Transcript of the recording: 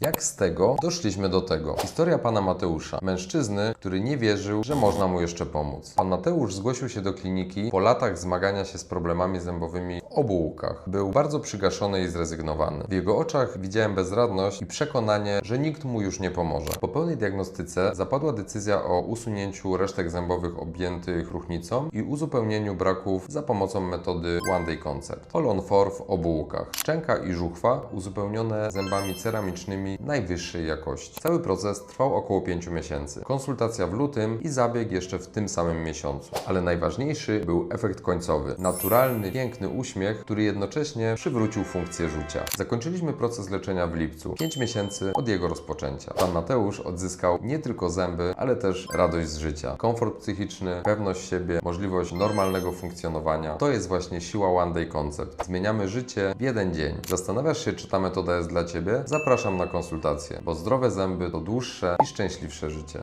Jak z tego doszliśmy do tego? Historia pana Mateusza, mężczyzny, który nie wierzył, że można mu jeszcze pomóc. Pan Mateusz zgłosił się do kliniki po latach zmagania się z problemami zębowymi w obu łukach. Był bardzo przygaszony i zrezygnowany. W jego oczach widziałem bezradność i przekonanie, że nikt mu już nie pomoże. Po pełnej diagnostyce zapadła decyzja o usunięciu resztek zębowych objętych róchnicą i uzupełnieniu braków za pomocą metody One Day Concept. All on w obu łukach. Szczęka i żuchwa uzupełnione zębami ceramicznymi najwyższej jakości. Cały proces trwał około 5 miesięcy. Konsultacja w lutym i zabieg jeszcze w tym samym miesiącu. Ale najważniejszy był efekt końcowy. Naturalny, piękny uśmiech, który jednocześnie przywrócił funkcję rzucia. Zakończyliśmy proces leczenia w lipcu, 5 miesięcy od jego rozpoczęcia. Pan Mateusz odzyskał nie tylko zęby, ale też radość z życia. Komfort psychiczny, pewność siebie, możliwość normalnego funkcjonowania. To jest właśnie siła One Day Concept. Zmieniamy życie w jeden dzień. Zastanawiasz się, czy ta metoda jest dla Ciebie? Zapraszam na konsultację, bo zdrowe zęby to dłuższe i szczęśliwsze życie.